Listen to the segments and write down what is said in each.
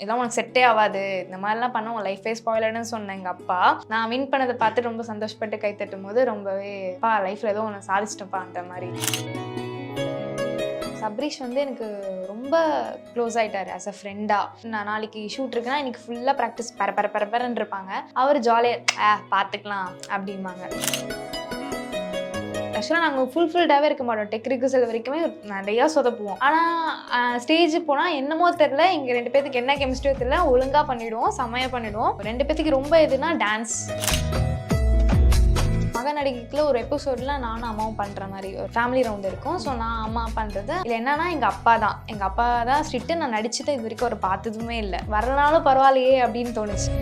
இதெல்லாம் உனக்கு செட்டே ஆகாது இந்த மாதிரிலாம் பண்ண உன் லைஃபே ஸ்பாயிலர்னு சொன்னேன் எங்கள் அப்பா. நான் வின் பண்ணதை பார்த்து ரொம்ப சந்தோஷப்பட்டு கை தட்டும் போது ரொம்பவே பா லைஃப்பில் ஏதோ ஒன்று சாதிச்சிட்டேன்ப்பா அந்த மாதிரி. சப்ரீஷ் வந்து எனக்கு ரொம்ப க்ளோஸ் ஆயிட்டாரு ஆஸ் அ ஃப்ரெண்டாக நான் நாளைக்கு ஷூட் இருக்குன்னா இன்னைக்கு ஃபுல்லாக ப்ராக்டிஸ் பர பர பரபரன்னு இருப்பாங்க. அவர் ஜாலியாக ஆ பார்த்துக்கலாம் அப்படிம்பாங்க. ஆக்சுவலாக நாங்கள் ஃபுல்ஃபில்டாகவே இருக்க மாட்டோம். டெக் ரிகர்சல் வரைக்குமே நிறையா சொதப்புவோம். ஆனால் ஸ்டேஜ் போனால் என்னமோ தெரில எங்கள் ரெண்டு பேத்துக்கு என்ன கெமிஸ்ட்ரியோ தெரில ஒழுங்காக பண்ணிவிடுவோம் செம்மையாக பண்ணிவிடுவோம் ரெண்டு பேத்துக்கு ரொம்ப எதுனா டான்ஸ் மக நடிகைக்குள்ள ஒரு எபிசோட்ல நானும் அம்மாவும் பண்ற மாதிரி ஒரு ஃபேமிலி ரவுண்ட் இருக்கும். ஸோ நான் அம்மா பண்றது. இல்லை என்னன்னா எங்க அப்பா தான். எங்க அப்பா தான் ஸ்ட்ரிட்டு நான் நடிச்சதை இது வரைக்கும் ஒரு பார்த்ததுமே இல்லை. வரனாலும் பரவாயில்லையே அப்படின்னு தோணுச்சு.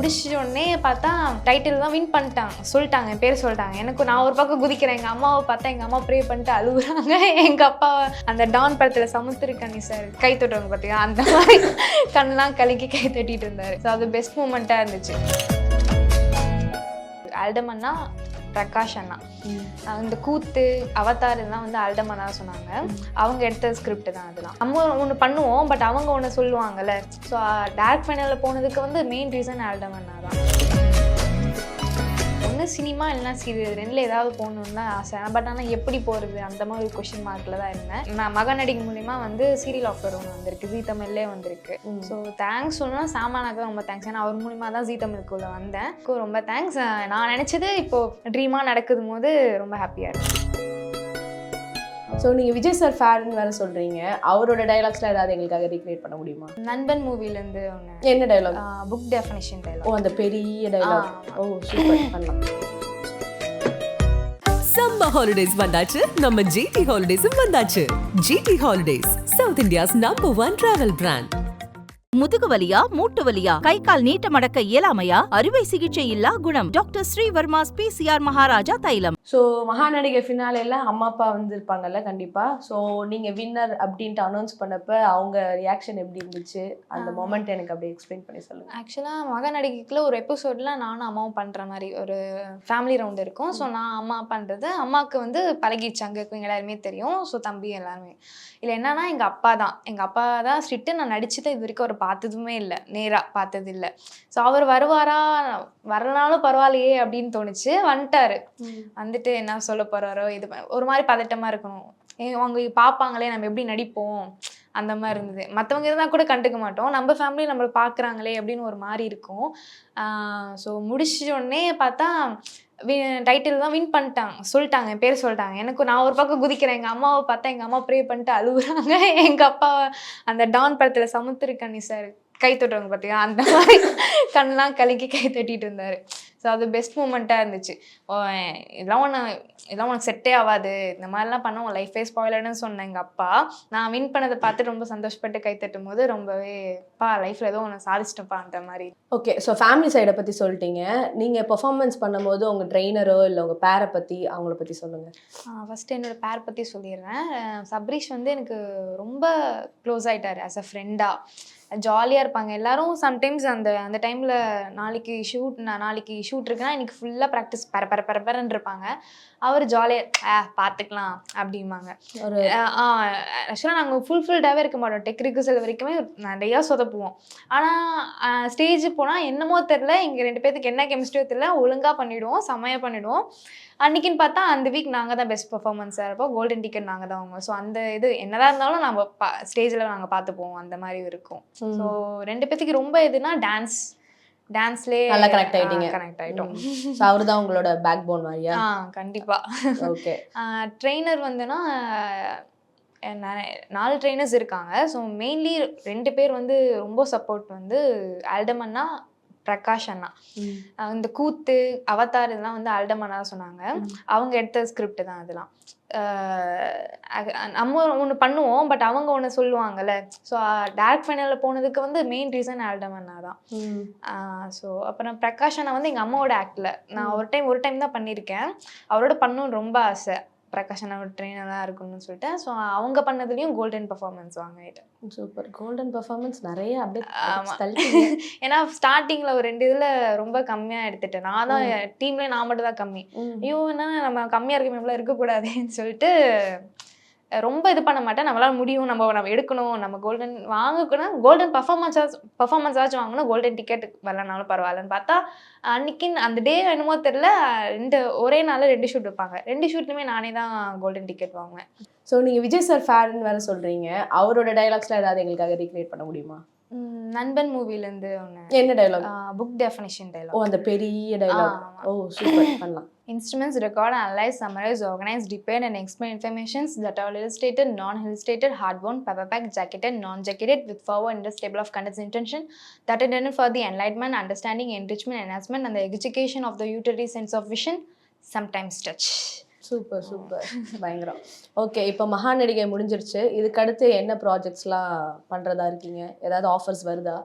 முடிச்ச உடனே பார்த்தா டைட்டில் தான் வின் பண்ணிட்டாங்க. சொல்லிட்டாங்க என் பேர் சொல்லிட்டாங்க. எனக்கு நான் ஒரு பக்கம் குதிக்கிறேன். எங்கள் அம்மாவை பார்த்தா எங்கள் அம்மா ப்ரே பண்ணிட்டு அழுகுறாங்க. எங்கள் அப்பா அந்த டான் படத்தில் சமுத்திருக்கணி சார் கை தொட்டுவாங்க பார்த்தீங்கன்னா அந்த மாதிரி கண்ணெலாம் கலக்கி கை தட்டிட்டு இருந்தார். ஸோ அது பெஸ்ட் மூமெண்ட்டாக இருந்துச்சு. ஆல்டமன்னா பிரகாஷ் அண்ணா. இந்த கூத்து அவதார் இதெல்லாம் வந்து ஆல்டமன்னா சொன்னாங்க. அவங்க எடுத்த ஸ்கிரிப்ட் தான் அதெல்லாம். நம்ம ஒன்று பண்ணுவோம் பட் அவங்க ஒன்று சொல்லுவாங்கல்ல. ஸோ டேரக்ட் ஃபைனலில் போனதுக்கு வந்து மெயின் ரீசன் ஆல்டமன்னா தான். சினிமா இல்லைன்னா சீரியல் ரெண்டில் ஏதாவது போகணுன்னு தான் ஆசை. பட் ஆனால் எப்படி போகிறது அந்த மாதிரி ஒரு கொஷின் மார்க்கில் தான் இருந்தேன். நான் மக நடிகை மூலிமா வந்து சீரியல் ஆஃபர் ஒன்று வந்திருக்கு. ஜீ தமிழ்லே வந்திருக்கு. ஸோ தேங்க்ஸ் சொல்லணும் சாமானாக்கு ரொம்ப தேங்க்ஸ் ஏன்னா அவர் மூலிமா தான் ஜீ தமிழுக்குள்ள வந்தேன். எனக்கு ரொம்ப தேங்க்ஸ் நான் நினச்சது இப்போ ட்ரீமாக நடக்குது போது ரொம்ப ஹாப்பியாக இருக்கு. ஸோ நீங்கள் விஜய் சார் ஃபேன் வேற சொல்றீங்க. அவரோட டைலாக்ஸ்ல ஏதாவது எங்களுக்காக ரீக்ரியேட் பண்ண முடியுமா? நண்பன் மூவிலேருந்து ஒன்று என்ன டைலாக் புக் டெஃபினேஷன் ஓ டைலாக் அந்த பெரிய டைலாக் ஓ சூப்பர் பண்ணலாம். சம்மர் ஹாலிடேஸ் வந்தாச்சு. நம்ம ஜிடி ஹாலிடேஸும் வந்தாச்சு. GT holidays South India's number one travel brand முதுகு வலியா மூட்டு வலியா கை கால் நீட்ட மடக்க இயலாமையா அறுவை சிகிச்சை இல்லா குணம். டாக்டர் ஸ்ரீவர்மாஸ் பிசிஆர் மகாராஜா தைலம். ஸோ மகாநடிகை ஃபினாலேல அம்மா அப்பா வந்திருப்பாங்கல்ல கண்டிப்பா. ஸோ நீங்க வின்னர் அப்படின்ட்டு அனௌன்ஸ் பண்ணப்ப அவங்க ரியாக்ஷன் எப்படி இருந்துச்சு? அந்த மொமெண்ட் எனக்கு அப்படியே எக்ஸ்பிளைன் பண்ணி சொல்லுங்க. ஆக்சுவலாக மக நடிகைக்குள்ள ஒரு எபிசோடில் நானும் அம்மாவும் பண்ணுற மாதிரி ஒரு ஃபேமிலி ரவுண்ட் இருக்கும். ஸோ நான் அம்மா பண்ணுறது அம்மாவுக்கு வந்து பழகிடுச்சு. அங்கே இருக்கவங்க எல்லாருமே தெரியும். ஸோ தம்பி எல்லாருமே. இல்லை என்னன்னா எங்கள் அப்பா தான். எங்கள் அப்பா தான் ஸ்ட்ரிக்ட்டு நான் நடிச்சதை இது வரைக்கும் அவர் பார்த்ததுமே இல்லை. நேராக பார்த்தது இல்லை. ஸோ அவர் வருவாரா? வரனாலும் பரவாயில்லையே அப்படின்னு தோணுச்சு. வந்துட்டாரு. வந்துட்டு என்ன சொல்ல போகிறாரோ இது ஒரு மாதிரி பதட்டமாக இருக்கணும். ஏ, அவங்க பார்ப்பாங்களே நம்ம எப்படி நடிப்போம்? அந்த மாதிரி இருந்தது. மற்றவங்க இருந்தால் கூட கண்டுக்க மாட்டோம். நம்ம ஃபேமிலி நம்மளை பார்க்குறாங்களே அப்படின்னு ஒரு மாதிரி இருக்கும். ஸோ முடிச்ச உடனே பார்த்தா டைட்டில் தான் வின் பண்ணிட்டாங்க. சொல்லிட்டாங்க என் பேர் சொல்லிட்டாங்க. எனக்கு நான் ஒரு பக்கம் குதிக்கிறேன். எங்கள் அம்மாவை பார்த்தா எங்கள் அம்மா ப்ரே பண்ணிட்டு அழுகுறாங்க. எங்கள் அப்பா அந்த டான் படத்தில் சமுத்திரக்கண்ணி சார் கை தொட்டுறவங்க பார்த்தீங்களா அந்த மாதிரி கண்ணெலாம் கலக்கி கை தட்டிட்டு இருந்தார். ஸோ அது பெஸ்ட் மூமெண்ட்டாக இருந்துச்சு. ஓ, இதெல்லாம் ஒன்று இதெல்லாம் உனக்கு செட்டே ஆகாது இந்த மாதிரிலாம் பண்ண உன் லைஃபே ஸ்பாயிலர்னு சொன்னேன் எங்கள் அப்பா. நான் வின் பண்ணதை பார்த்து ரொம்ப சந்தோஷப்பட்டு கை தட்டும் போது ரொம்பவே பா லைஃப்பில் ஏதோ ஒன்று சாதிச்சிட்டப்பா அந்த மாதிரி. ஓகே ஸோ ஃபேமிலி சைடை பத்தி சொல்லிட்டீங்க. நீங்க பெர்ஃபார்மன்ஸ் பண்ணும்போது உங்க ட்ரெயினரோ இல்லை உங்க பேரை பத்தி அவங்கள பத்தி சொல்லுங்க. ஃபஸ்ட்டு என்னோட பேர் பற்றி சொல்லிடுறேன். சப்ரீஷ் வந்து எனக்கு ரொம்ப க்ளோஸ் ஆயிட்டாரு ஆஸ் அ ஃப்ரெண்டாக ஜாலியாக இருப்பாங்க. எல்லாரும் சம்டைம்ஸ் அந்த அந்த டைமில் நாளைக்கு ஷூட் நான் நாளைக்கு ஷூட் இருக்குன்னா இன்னைக்கு ஃபுல்லாக ப்ராக்டிஸ் பர பர பரபரன்னு இருப்பாங்க. அவர் ஜாலியாக ஆ பார்த்துக்கலாம் அப்படிம்பாங்க. ஒரு ஆக்சுவலாக நாங்கள் ஃபுல்ஃபில்டாகவே இருக்க மாட்டோம். டெக் ரிகர்சல் வரைக்குமே நிறையா சொதப்புவோம். ஆனால் ஸ்டேஜ் போனால் என்னமோ தெரில எங்கள் ரெண்டு பேத்துக்கு என்ன கெமிஸ்ட்ரியோ தெரில ஒழுங்காக பண்ணிவிடுவோம் செம்மையாக பண்ணிவிடுவோம் அன்றைக்கின்னு பார்த்தா அந்த வீக் நாங்கள் தான் பெஸ்ட் பர்ஃபார்மன்ஸாக இருப்போம் கோல்டன் டிக்கெட் நாங்கள் தான் வாங்குவோம். ஸோ அந்த இது என்னதான் இருந்தாலும் நம்ம பா ஸ்டேஜில் நாங்கள் பார்த்துப்போம் அந்த மாதிரி இருக்கும். ஸோ ரெண்டு பேத்துக்கு ரொம்ப எதுனா டான்ஸ் டான்ஸ்லேயே நல்லா connect ஆயிட்டீங்க. கனெக்ட் ஆகிட்டோம் ஸோ அவர் தான் உங்களோட பேக் போன் மாதிரியா? ஆ கண்டிப்பாக ஓகே ட்ரெயினர் வந்துன்னா நாலு ட்ரெயினர்ஸ் இருக்காங்க. ஸோ மெயின்லி ரெண்டு பேர் வந்து ரொம்ப சப்போர்ட் வந்து ஆல்டம் அண்ணா பிரகாஷ் அண்ணா. இந்த கூத்து அவதார் இதெல்லாம் வந்து தான் சொன்னாங்க. அவங்க எடுத்த ஸ்கிரிப்ட் தான் அதெல்லாம். நம்ம ஒன்று பண்ணுவோம் பட் அவங்க ஒன்று சொல்லுவாங்கல்ல. ஸோ டேரக்ட் ஃபைனலில் போனதுக்கு வந்து மெயின் ரீசன் ஆல்டம் அண்ணா தான். ஸோ அப்புறம் பிரகாஷ் அண்ணா வந்து எங்கள் அம்மாவோட ஆக்டில் நான் ஒரு டைம் ஒரு டைம் தான் பண்ணியிருக்கேன். அவரோட பண்ணணும்னு ரொம்ப ஆசை. பிரகாஷ் அண்ணாவோட ட்ரெயினராக இருக்கணும்னு சொல்லிட்டு. ஸோ அவங்க பண்ணதுலேயும் கோல்டன் பர்ஃபார்மன்ஸ் வாங்கிட்டேன் சூப்பர் கோல்டன் பெர்ஃபார்மன்ஸ் நிறைய அப்படியே. ஏன்னா ஸ்டார்டிங்கில் ஒரு ரெண்டு இதில் ரொம்ப கம்மியாக எடுத்துட்டேன். நான் தான் டீம்லேயே நான் மட்டும் தான் கம்மி. ஐயோ என்ன நம்ம கம்மியாக இருக்க இவ்வளோ இருக்கக்கூடாதுன்னு சொல்லிட்டு ரொம்ப இது பண்ண மாட்டேன். நம்மளால முடியும். நம்ம நம்ம எடுக்கணும். நம்ம கோல்டன் வாங்கக்கூடாது கோல்டன் பர்ஃபார்மன்ஸ் பர்ஃபார்மன்ஸ் ஆச்சும் வாங்கணும். கோல்டன் டிக்கெட் வரலனாலும் பரவாயில்லன்னு பார்த்தா அன்னைக்கு அந்த டே என்னமோ தெரில ரெண்டு ஒரே நாளில் ரெண்டு ஷூட் வைப்பாங்க. ரெண்டு ஷூட்லையுமே நானே தான் கோல்டன் டிக்கெட் வாங்குவேன். ஸோ நீங்க விஜய் சார் ஃபேன் வேற சொல்றீங்க. அவரோட டைலாக்ஸ்லாம் ஏதாவது எங்களுக்காக ரீக்ரியேட் பண்ண முடியுமா? நண்பன் மூவிலேருந்து ஒன்று என்ன டைலாக் புக் டெஃபினிஷன் ஓ டைலாக் அந்த பெரிய டைலாக். ஓ சூப்பர் பண்ணலாம் Instruments record, analyze, summarize, organize, depend, and explain informations that are illustrated, non-illustrated, hardbound, paperback, jacketed, non-jacketed, with forward in the table of contents intention that intended for the enlightenment, understanding, enrichment, enhancement, and the education of the utility sense of vision, sometimes touch. Super super. பயங்கரம். Okay இப்போ மகா நடிகை முடிஞ்சிருச்சு. இதுக்கு அடுத்து என்ன ப்ராஜெக்ட்ஸ்லாம் பண்றதா இருக்கீங்க? ஏதாவது ஆஃபர்ஸ் வருதா?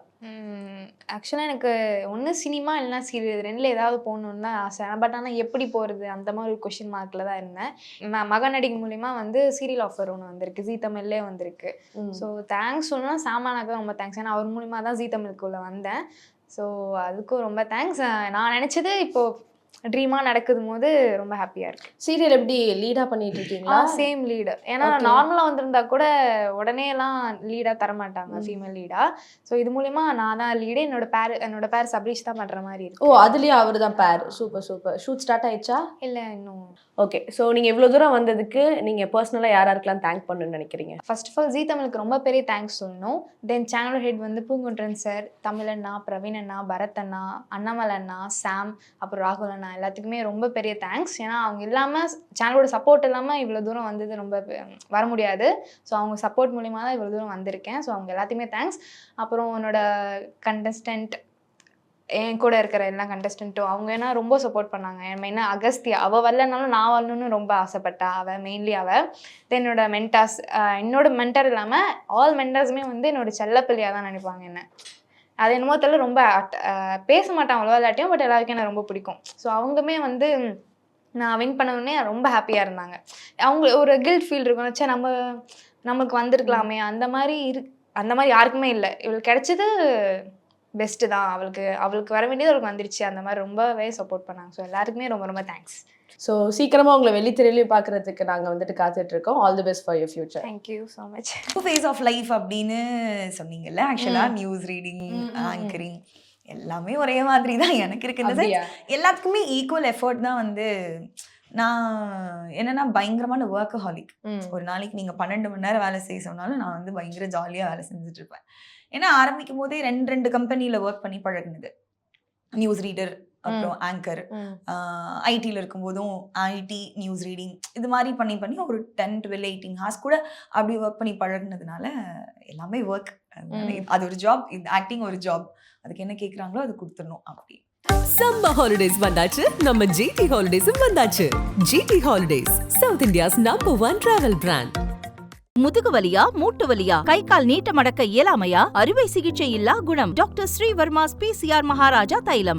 ஆக்சுவலாக எனக்கு ஒன்று சினிமா இல்லைனா சீரியல் ரெண்டில் ஏதாவது போகணுன்னு தான் ஆசை. பட் ஆனால் எப்படி போகிறது அந்த மாதிரி ஒரு கொஷின் மார்க்கில் தான் இருந்தேன். ம மக நடிகை மூலிமா வந்து சீரியல் ஆஃபர் ஒன்று வந்திருக்கு. ஜீ தமிழ்லே வந்திருக்கு. ஸோ தேங்க்ஸ் சொல்லணும்னா சாமானாக்கு ரொம்ப தேங்க்ஸ் ஏன்னா அவர் மூலிமா தான் ஜீ தமிழுக்குள்ளே வந்தேன். ஸோ அதுக்கும் ரொம்ப தேங்க்ஸ் நான் நினச்சது இப்போது ட்ரீமாக நடக்குது போது ரொம்ப ஹாப்பியாக இருக்கு. சீரியல் எப்படி லீடா பண்ணிட்டு இருக்கீங்களா சேம் லீடு ஏன்னா. நார்மலாக வந்திருந்தா கூட உடனே எல்லாம் லீடாக தர மாட்டாங்க ஃபீமேல் லீடா ஸோ இது மூலிமா நான் தான் லீடு என்னோட பேர் என்னோட பேர் சபரீஷ் தான் பண்ணுற மாதிரி இருக்கு. ஓ அதுலயே அவர் தான் பேர் சூப்பர் சூப்பர் ஷூட் ஸ்டார்ட் ஆயிடுச்சா? இல்லை இன்னும். ஓகே ஸோ நீங்க இவ்வளவு தூரம் வந்ததுக்கு நீங்க பர்சனலா யார் யாருக்கெல்லாம் தேங்க் பண்ணணும்னு நினைக்கிறீங்க? ஃபர்ஸ்ட் ஆஃப் ஆல் ஜீ தமிழுக்கு ரொம்ப பெரிய தேங்க்ஸ் சொல்லணும். தென் சேனல் ஹெட் வந்து பூங்குன்றன் சார் தமிழ் அண்ணா பிரவீன் அண்ணா பரத் அண்ணா அண்ணாமலை அண்ணா சாம் அப்புறம் ராகுல் அண்ணா எல்லாத்துக்குமே ரொம்ப பெரிய தேங்க்ஸ் ஏன்னா அவங்க இல்லாமல் சேனலோட சப்போர்ட் இல்லாமல் இவ்வளோ தூரம் வந்தது ரொம்ப வர முடியாது. ஸோ அவங்க சப்போர்ட் மூலிமா தான் இவ்வளோ தூரம் வந்திருக்கேன். ஸோ அவங்க எல்லாத்துக்குமே தேங்க்ஸ் அப்புறம் உன்னோட கண்டஸ்டன்ட் என் கூட இருக்கிற எல்லா கண்டஸ்டண்ட்டும் அவங்க என்ன ரொம்ப சப்போர்ட் பண்ணாங்க. என் மெயினாக அகஸ்தியா. அவள் வரலனாலும் நான் வரணும்னு ரொம்ப ஆசைப்பட்டா. அவள் மெயின்லி அவள் தென் என்னோட மென்டாஸ் என்னோட மென்டர் இல்லாமல் ஆல் மென்டர்ஸுமே வந்து என்னோட செல்லப்பிள்ளையாக தான் நினைப்பாங்க என்ன. அது என்னமோ தெரியல ரொம்ப பேச மாட்டான் அவ்வளோவா இல்லாட்டியும் பட் எல்லாருக்கும் எனக்கு ரொம்ப பிடிக்கும். ஸோ அவங்களுமே வந்து நான் வின் பண்ண ரொம்ப ஹாப்பியாக இருந்தாங்க. அவங்க ஒரு கில்ட் ஃபீல் இருக்கும். ச்சே நம்ம நம்மளுக்கு வந்திருக்கலாமே. அந்த மாதிரி இரு அந்த மாதிரி யாருக்குமே இல்லை. இவளுக்கு கிடைச்சது பெஸ்ட்டு தான். அவளுக்கு அவளுக்கு வர வேண்டியது அவளுக்கு வந்துருச்சு. அந்த மாதிரி ரொம்பவே சப்போர்ட் பண்ணாங்க. ஸோ எல்லாருக்குமே ரொம்ப ரொம்ப தேங்க்ஸ் ஸோ சீக்கிரமா உங்களை வெள்ளித்திரையிலையும் பார்க்கறதுக்கு நாங்க வந்துட்டு காத்துட்டு இருக்கோம். All the best for your future thank you so much face of life அப்படின்னு சொன்னீங்கல்ல? ஆக்சுவலாக நியூஸ் ரீடிங். ஆங்கரிங் எல்லாமே ஒரே மாதிரி தான் எனக்கு இருக்கிறது அப்படியா? எல்லாத்துக்குமே ஈக்குவல் எஃபர்ட் தான் வந்து நான் என்னன்னா பயங்கரமான ஒர்க் ஹாலிக் ம் ஒரு நாளைக்கு நீங்கள் பன்னெண்டு மணி நேரம் வேலை செய்ய சொன்னாலும் நான் வந்து பயங்கர ஜாலியாக வேலை செஞ்சுட்டு இருப்பேன். ஏன்னா ஆரம்பிக்கும் போதே ரெண்டு ரெண்டு கம்பெனியில் ஒர்க் பண்ணி பழகுனது. நியூஸ் ரீடர் அப்புறம் ஆங்கர் ஐடியில் இருக்கும்போதும் ஐடி நியூஸ் ரீடிங் இது மாதிரி பண்ணி பண்ணி ஒரு டென் டுவெல் எயிட்டீன் ஹார்ஸ் கூட அப்படி ஒர்க் பண்ணி பழகுனதுனால எல்லாமே ஒர்க். அது ஒரு ஜாப் இது ஆக்டிங் ஒரு ஜாப் அதுக்கு என்ன கேட்குறாங்களோ அது கொடுத்துடணும் அப்படி. சம்மர் ஹாலிடேஸ் வந்தாச்சு. நம்ம ஜிடி ஹாலிடேஸும் வந்தாச்சு. GT holidays south India's number one travel brand முதுகு வலியா மூட்டு வலியா கை கால் நீட்ட மடக்க இயலாமையா? அறுவை சிகிச்சை இல்லா குணம். டாக்டர் ஸ்ரீவர்மா பிசிஆர் மகாராஜா தைலம்.